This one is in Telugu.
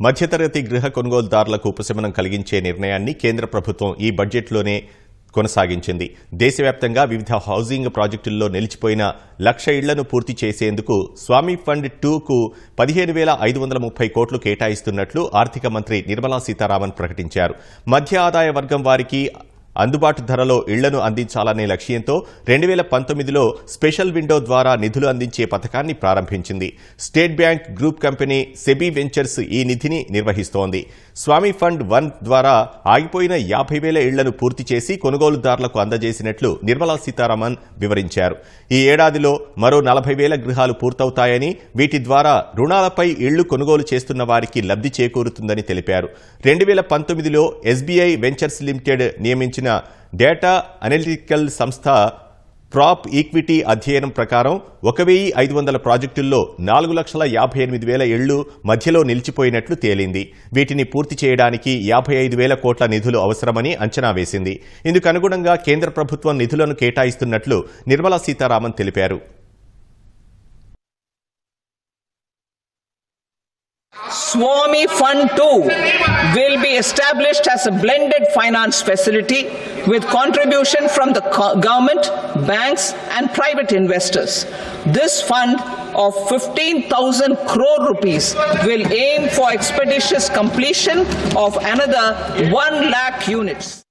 మధ్యతరగతి గృహ కొనుగోలుదారులకు ఉపశమనం కలిగించే నిర్ణయాన్ని కేంద్ర ప్రభుత్వం ఈ బడ్జెట్లోనే కొనసాగించింది. దేశవ్యాప్తంగా వివిధ హౌసింగ్ ప్రాజెక్టుల్లో నిలిచిపోయిన లక్ష ఇళ్ళను పూర్తి చేసేందుకు స్వామి ఫండ్ టూకు పదిహేను వేల ఐదు వందల ముప్పై కోట్లు కేటాయిస్తున్నట్లు ఆర్థిక మంత్రి నిర్మలా సీతారామన్ ప్రకటించారు. మధ్య ఆదాయ వర్గం వారికి అందుబాటు ధరలో ఇళ్ళను అందించాలనే లక్ష్యంతో రెండు వేల పంతొమ్మిదిలో స్పెషల్ విండో ద్వారా నిధులు అందించే పథకాన్ని ప్రారంభించింది. State Bank Group company SEBI Ventures ఈ నిధిని నిర్వహిస్తోంది. స్వామి ఫండ్ వన్ ద్వారా ఆగిపోయిన యాభై వేల ఇళ్ళను పూర్తి చేసి కొనుగోలుదారులకు అందజేసినట్లు నిర్మలా సీతారామన్ వివరించారు. ఈ ఏడాదిలో మరో నలభై వేల గృహాలు పూర్తవుతాయని వీటి ద్వారా రుణాలపై ఇళ్ళు కొనుగోలు చేస్తున్న వారికి లబ్ధి చేకూరుతుందని తెలిపారు. రెండు వేల పంతొమ్మిదిలో ఎస్బీఐ వెంచర్స్ లిమిటెడ్ నియమించిన డేటా అనలిటికల్ సంస్థ ప్రాప్ ఈక్విటీ అధ్యయనం ప్రకారం ఒక వెయ్యి ఐదు వందల ప్రాజెక్టుల్లో నాలుగు లక్షల యాభై ఎనిమిది వేల ఇళ్ళు మధ్యలో నిలిచిపోయినట్లు తేలింది. వీటిని పూర్తి చేయడానికి యాభై ఐదు వేల కోట్ల నిధులు అవసరమని అంచనా వేసింది. ఇందుకు అనుగుణంగా కేంద్ర ప్రభుత్వం నిధులను కేటాయిస్తున్నట్లు నిర్మలా సీతారామన్ తెలిపారు. Swami Fund 2 will be established as a blended finance facility with contribution from the government, banks, and private investors. This fund of 15,000 crore rupees will aim for expeditious completion of another 1 lakh units.